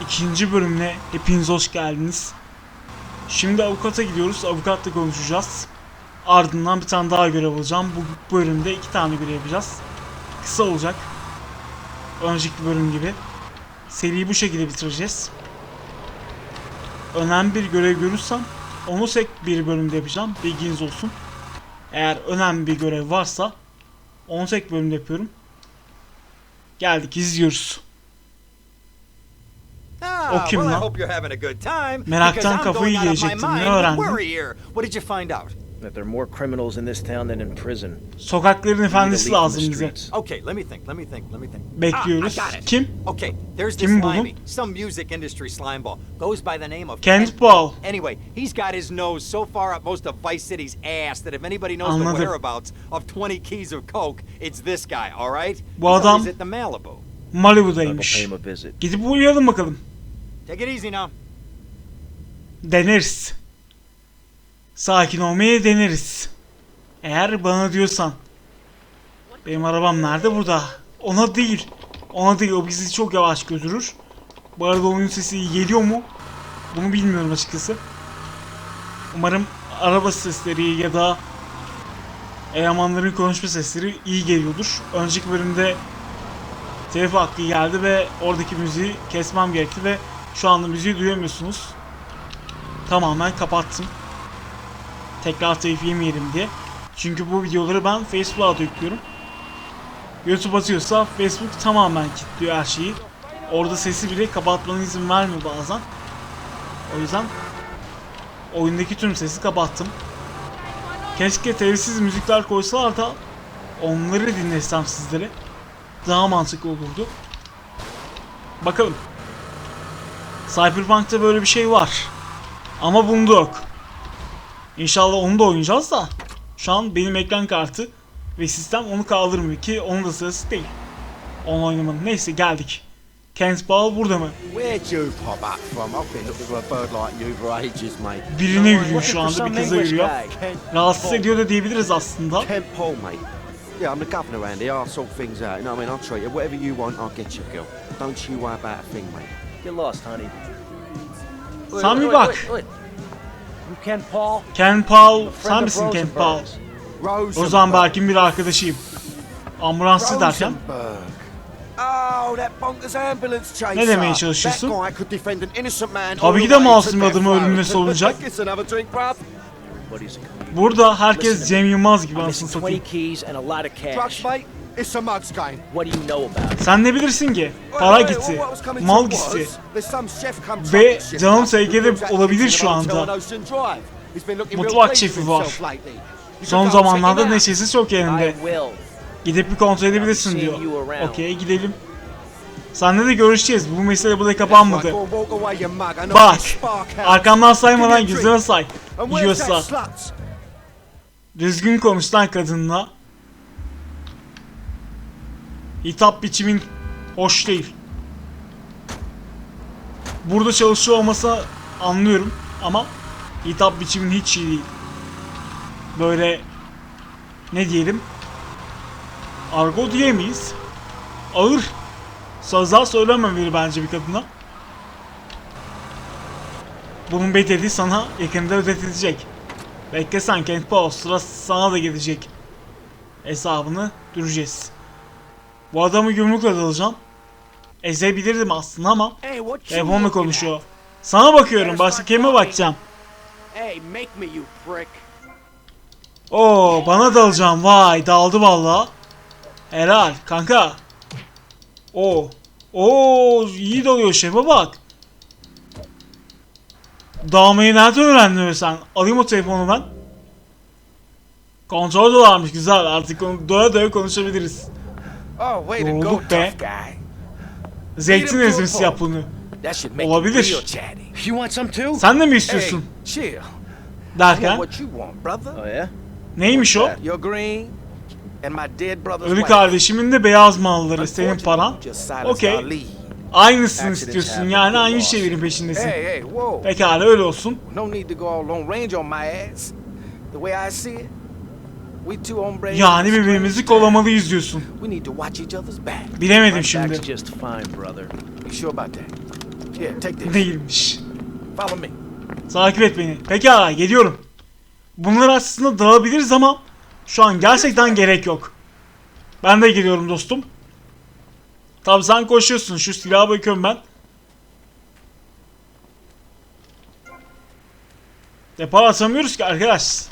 ikinci bölümüne hepiniz hoş geldiniz. Şimdi avukata gidiyoruz. Avukatla konuşacağız. Ardından bir tane daha görev alacağım. Bu bölümde iki tane görev yapacağız. Kısa olacak. Önceki bölüm gibi. Seriyi bu şekilde bitireceğiz. Önemli bir görev görürsem onu tek bir bölümde yapacağım. Bilginiz olsun. Eğer önemli bir görev varsa onu tek bölümde yapıyorum. Geldik izliyoruz. Ah, O kim well, I lan? hope you're having a good time. Meraktan because I'm kafayı going out of my yiyecektim. Ne öğrendin? worry here. What did you find out? That there are more criminals in this town than in prison. Sokakların efendisi lazım bize. Okay, let me think. Let me think. Let me think. Bekliyoruz. Ah, it. Kim? Okay, there's this Kim? Limey, some music industry slimeball. Goes by the name of Kent Paul. Anyway, he's got his nose so far up most of Vice City's ass that if anybody knows Anladım. the whereabouts of 20 keys of coke, it's this guy. All right? Bu adam- always at the Malibu. Malibu'daymış. pay him a visit. Gidip uğrayalım bakalım. Take it easy now. Deneriz. Sakin olmayı deneriz. Eğer bana diyorsan. Benim arabam nerede? Burada. Ona değil. Ona değil. O bizi çok yavaş götürür. Bu arada oyun sesi geliyor mu? Bunu bilmiyorum açıkçası. Umarım araba sesleri ya da elemanların konuşma sesleri iyi geliyordur. Önceki bölümde telif hakkı geldi ve oradaki müziği kesmem gerekti ve şu anda müziği duyamıyorsunuz. Tamamen kapattım. Tekrar telif yemeyelim diye. Çünkü bu videoları ben Facebook'a da yüklüyorum. YouTube atıyorsa Facebook tamamen kilitliyor her şeyi. Orada sesi bile kapatmana izin vermiyor bazen. O yüzden oyundaki tüm sesi kapattım. Keşke telifsiz müzikler koysalar da onları dinlesem sizlere. Daha mantıklı olurdu. Bakalım. Cyberpunk'ta böyle bir şey var. Ama bunda yok. İnşallah onu da oynayacağız da. Şu an benim ekran kartı ve sistem onu kaldırmıyor ki onun da sırası değil. Onu oynamanın. Neyse geldik. Kent Ball burada mı? Birine yürüyor şu anda bir kıza yürüyor. Rahatsız ediyor da diyebiliriz aslında. Yeah, I'm the governor here. I'll sort things out. You know what I mean? I'll treat you. Whatever you want, I'll get you, girl. Don't you worry about a thing, mate. Get lost, honey. Sen bir bak. You Ken Paul? Kent Paul, sen misin Kent Paul? Rosenberg'in bir arkadaşıyım. Ambulansçı derken. Oh, that bonkers ambulance chaser. Ne demeye çalışıyorsun? That guy could defend an innocent man. Tabii ki de masum adamı ölümüne comedian. Burada herkes Cem Yılmaz gibi anasını satayım. 20 keys and a lot of Drugs, cash. mate. It's a mug's game. What do you know about? Sen ne bilirsin ki? Para gitti, mal gitti. Ve canım tehlikede olabilir şu anda. Mutfak şefi var. Son zamanlarda neşesi çok yerinde. Gidip bir kontrol edebilirsin diyor. Okey gidelim. Seninle de görüşeceğiz. Bu mesele burada kapanmadı. Bak. Arkamdan saymadan yüzüne say. Yiyorsa. Düzgün konuş lan kadınla. Hitap biçimin hoş değil. Burada çalışıyor olmasa anlıyorum ama hitap biçimin hiç iyi değil. Böyle ne diyelim? Argo diyemeyiz. Ağır sözler söylememeli bence bir kadına. Bunun bedeli sana yakında ödetilecek. Bekle sen Kent Paul sıra sana da gelecek. Hesabını göreceğiz. Bu adamı yumrukla dalacağım. Ezebilirdim aslında ama telefonla konuşuyor. Sana bakıyorum başka kime bakacağım. Oo bana dalacağım vay daldı valla. Helal kanka. Oo. Oo iyi dalıyor şefe bak. Dalmayı nereden öğrendin sen? Alayım o telefonu ben. Kontrol de varmış güzel artık onu doya doya konuşabiliriz. Yorulduk be. tough guy. Zeytin ezmesi yap bunu. That should make Olabilir. you real chatty. You want some too? Sen de mi Hey, istiyorsun? Derken want what you want, brother. Oh yeah? neymiş o? You're green, and my dead brother's Ölü white. kardeşimin de beyaz malları senin paran. Okey. Aynısını istiyorsun yani aynı şeylerin peşindesin. Hey, hey, whoa. Pekala öyle olsun. Yani birbirimizi kolamalıyız diyorsun. We need to watch each other's back. Bilemedim şimdi. back's just fine, brother. You sure about that? Here, take this. Değilmiş. Follow me. Takip et beni. Pekala geliyorum. Bunları aslında dağabiliriz ama şu an gerçekten gerek yok. Ben de geliyorum dostum. Tabi sen koşuyorsun. Şu silaha bakıyorum ben. Depar atamıyoruz ki arkadaş.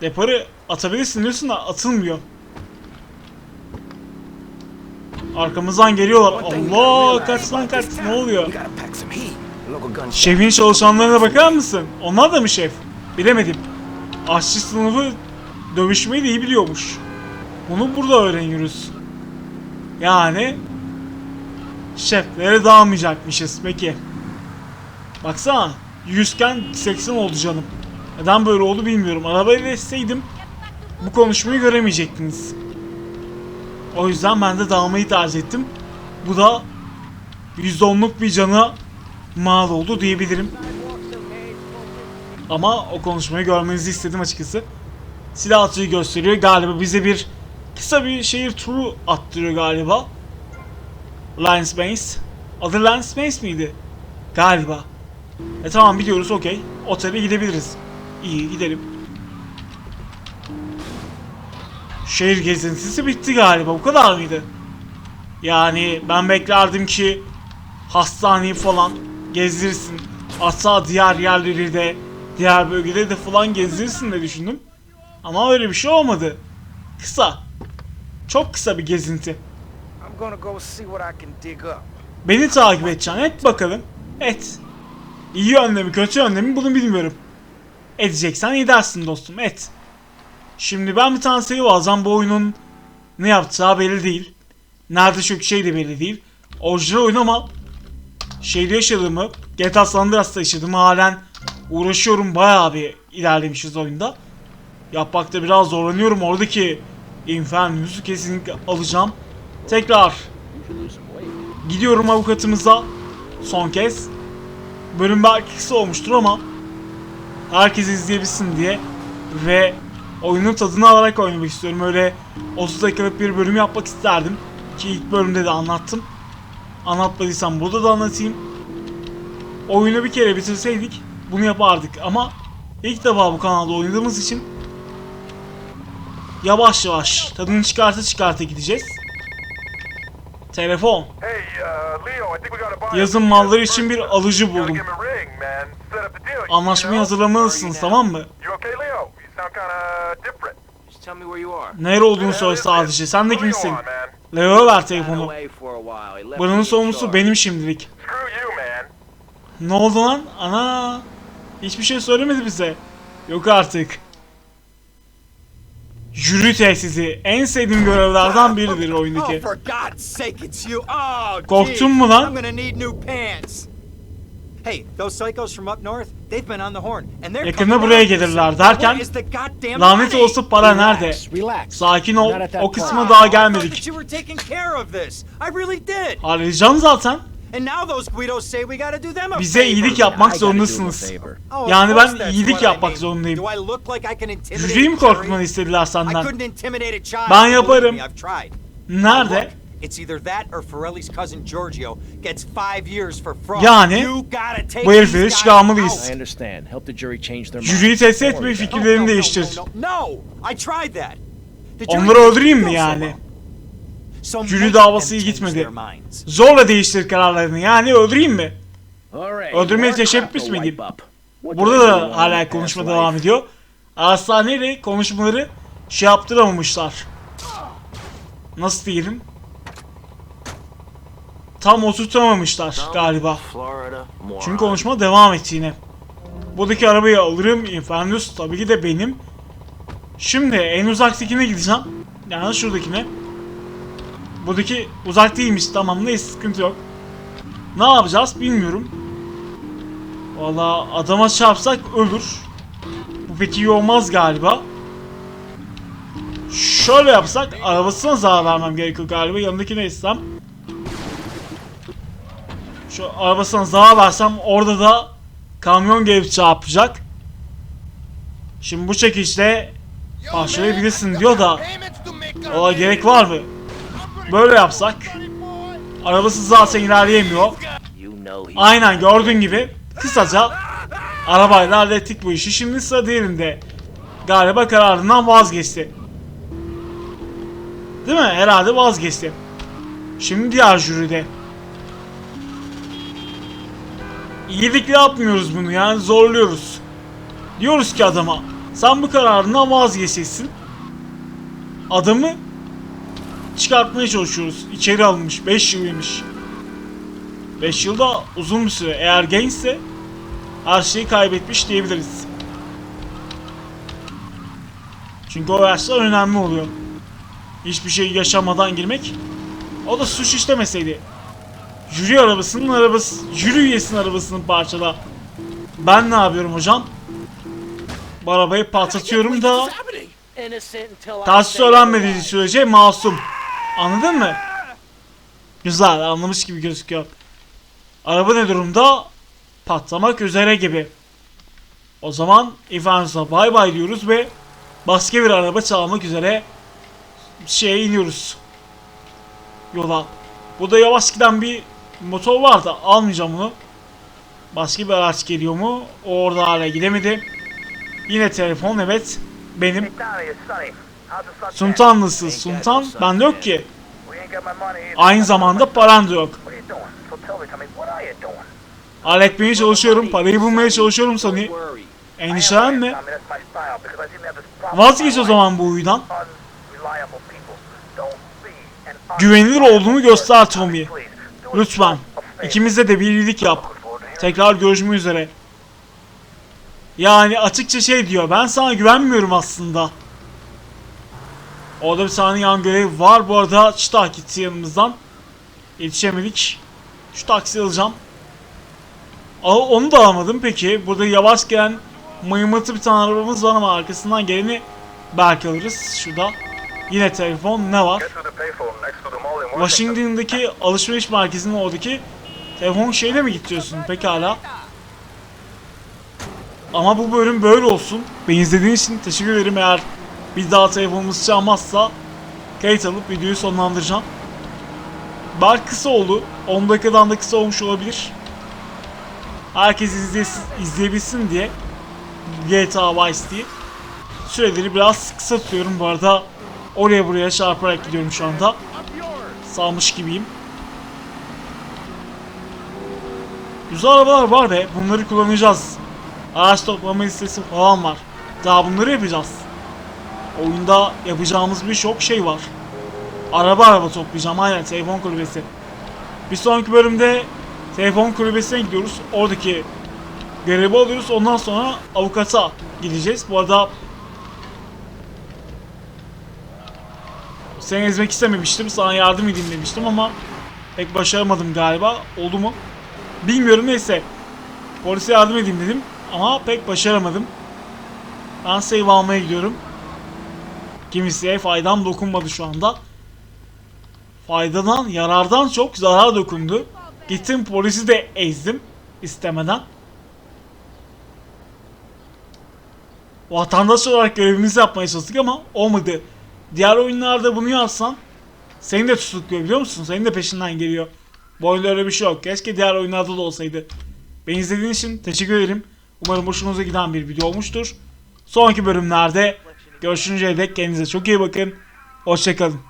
Deparı atabilirsin diyorsun da atılmıyor. Arkamızdan geliyorlar. Allah kaç lan kaç ne oluyor? Şefin çalışanlarına bakar mısın? Onlar da mı şef? Bilemedim. Aşçı sınıfı dövüşmeyi de iyi biliyormuş. Bunu burada öğreniyoruz. Yani şeflere dağılmayacakmışız peki. Baksana 100 iken 80 oldu canım. Neden böyle oldu bilmiyorum. Arabayı etseydim bu konuşmayı göremeyecektiniz. O yüzden ben de dağılmayı tercih ettim. Bu da %10'luk bir cana mal oldu diyebilirim. Ama o konuşmayı görmenizi istedim açıkçası. Silah atıyı gösteriyor. Galiba bize bir kısa bir şehir turu attırıyor galiba. Lions Base. Adı Lions Base miydi? Galiba. E tamam biliyoruz okey. Otele gidebiliriz. İyi gidelim. Şehir gezintisi bitti galiba. Bu kadar mıydı? Yani ben beklerdim ki hastaneyi falan gezdirirsin. Hatta diğer yerleri de diğer bölgeleri de falan gezdirirsin de düşündüm. Ama öyle bir şey olmadı. Kısa. Çok kısa bir gezinti. Beni takip edeceksin. Et bakalım. Et. İyi yönde mi kötü yönde mi bunu bilmiyorum. Edeceksen edersin dostum et. Şimdi ben bir tane sayı alacağım bu oyunun ne yapacağı belli değil. Nerede çok şey de belli değil. Orijinal oyun ama şeyde yaşadığımı GTA San Andreas'ta yaşadığımı halen uğraşıyorum bayağı bir ilerlemişiz oyunda. Yapmakta biraz zorlanıyorum oradaki Infernus'u kesinlikle alacağım. Tekrar Gidiyorum avukatımıza son kez. Bölüm belki kısa olmuştur ama herkes izleyebilsin diye ve oyunun tadını alarak oynamak istiyorum. Öyle 30 dakikalık bir bölüm yapmak isterdim ki ilk bölümde de anlattım. Anlatmadıysam burada da anlatayım. Oyunu bir kere bitirseydik bunu yapardık ama ilk defa bu kanalda oynadığımız için yavaş yavaş tadını çıkarta çıkarta gideceğiz. Telefon. Uh, Yazın malları için bir alıcı buldum. Anlaşmayı hazırlamalısınız tamam mı? You okay, Leo? You sound kinda different. Just tell me where you are. Nere olduğunu söyle sadece. Sen de kimsin? Leo'ya ver telefonu. Buranın sorumlusu benim şimdilik. Ne oldu lan? Ana! Hiçbir şey söylemedi bize. Yok artık. Jüri tesisi en sevdiğim görevlerden biridir Oh, oyundaki. you. Oh, Korktun mu lan? Hey, those psychos from up north, they've been on the horn, and they're Yakında coming buraya gelirler derken, What is the goddamn Lanet olsa para nerede? Relax, relax. Sakin ol. O kısma daha gelmedik. Halledeceğim zaten. Bize iyilik yapmak zorundasınız. Oh, Yani ben iyilik yapmak zorundayım. Jury? korkutmanı istediler senden? Ben yaparım. Nerede? İt's either that or Forelli's cousin Giorgio gets five years for fraud. Yani, You gotta take bu these guys çıkarmalıyız. I understand. Help the jury change their mind. Jüriyi test it. fikirlerini değiştir. No, no, no. I tried that. Onları öldüreyim mi yani? Jüri davası iyi gitmedi. Zorla değiştir kararlarını. Yani öldüreyim mi? All right, Öldürmeye teşebbüs up. What Burada da hala konuşma devam ediyor. Hastaneyle konuşmaları şey yaptıramamışlar. Nasıl diyelim? Tam oturtamamışlar galiba. Çünkü konuşma devam etti yine. Buradaki arabayı alırım. Infernus tabii ki de benim. Şimdi en uzaktakine gideceğim. Yani şuradakine. Buradaki uzak değilmiş tamam neyse sıkıntı yok. Ne yapacağız bilmiyorum. Valla adama çarpsak ölür. Bu pek iyi olmaz galiba. Şöyle yapsak arabasına zarar vermem gerekiyor galiba yanındakine istem. Şu arabasına zarar versem orada da kamyon gelip çarpacak. Şimdi bu çekişle parçalayabilirsin diyor da Ola gerek var mı? Böyle yapsak Arabası zaten ilerleyemiyor. Aynen gördüğün gibi kısaca arabayla hallettik bu işi. Şimdi sıra diğerinde. Galiba kararından vazgeçti. Değil mi? Herhalde vazgeçti. Şimdi diğer jüride. İyilikle yapmıyoruz bunu yani zorluyoruz. Diyoruz ki adama sen bu kararından vazgeçeceksin. Adamı çıkartmaya çalışıyoruz. İçeri alınmış. 5 yılıymış. 5 yılda uzun bir süre. Eğer gençse her şeyi kaybetmiş diyebiliriz. Çünkü o yaşlar önemli oluyor. Hiçbir şey yaşamadan girmek. O da suç işlemeseydi. Jüri arabasının arabası, jüri üyesinin arabasını parçala. Ben ne yapıyorum hocam? Bu arabayı patlatıyorum da innocent until I Ters say söylenmediği otherwise. sürece masum. Anladın mı? Güzel anlamış gibi gözüküyor. Araba ne durumda? Patlamak üzere gibi. O zaman Evans'a bay bay diyoruz ve başka bir araba çalmak üzere şeye iniyoruz. Yola. Burada yavaş giden bir motor var da almayacağım bunu. Başka bir araç geliyor mu? Orada hala gidemedi. Yine telefon evet. Benim? Sultan nasıl? Sultan bende yok ki. Aynı zamanda paran da yok. Halletmeye çalışıyorum, parayı bulmaya çalışıyorum worry. Endişelenme. Vazgeç o zaman bu huydan. Güvenilir olduğunu göster Tommy. Lütfen. İkimize de bir iyilik yap. Tekrar görüşmek üzere. Yani açıkça şey diyor, ben sana güvenmiyorum aslında. Orada bir tane yan görev var. Bu arada çıta gitti yanımızdan. Yetişemedik. Şu taksi alacağım. Al, onu da alamadım peki. Burada yavaş gelen mıymıtı bir tane arabamız var ama arkasından geleni belki alırız. Şurada. Yine telefon ne var? Washington'daki alışveriş merkezinin oradaki telefon şeyle mi gidiyorsun pekala? Ama bu bölüm böyle olsun. Beni izlediğiniz için teşekkür ederim eğer bir daha telefonumuz çalmazsa kayıt alıp videoyu sonlandıracağım. Belki kısa oldu. 10 dakikadan da kısa olmuş olabilir. Herkes izlesin, izleyebilsin diye GTA Vice diye süreleri biraz kısa tutuyorum bu arada. Oraya buraya çarparak gidiyorum şu anda salmış gibiyim. Güzel arabalar var be. Bunları kullanacağız. Araç toplama listesi falan var. Daha bunları yapacağız. Oyunda yapacağımız birçok şey var. Araba araba toplayacağım aynen telefon kulübesi. Bir sonraki bölümde telefon kulübesine gidiyoruz. Oradaki görevi alıyoruz. Ondan sonra avukata gideceğiz. Bu arada Seni ezmek istememiştim. Sana yardım edeyim demiştim ama pek başaramadım galiba. Oldu mu? Bilmiyorum neyse. Polise yardım edeyim dedim ama pek başaramadım. Ben save almaya gidiyorum. Kimseye faydam dokunmadı şu anda. Faydadan, yarardan çok zarar dokundu. Gittim polisi de ezdim istemeden. Vatandaş olarak görevimizi yapmaya çalıştık ama olmadı. Diğer oyunlarda bunu yapsan seni de tutukluyor biliyor musun? Senin de peşinden geliyor. Bu oyunda öyle bir şey yok. Keşke diğer oyunlarda da olsaydı. Beni izlediğiniz için teşekkür ederim. Umarım hoşunuza giden bir video olmuştur. Sonraki bölümlerde görüşünceye dek kendinize çok iyi bakın. Hoşçakalın.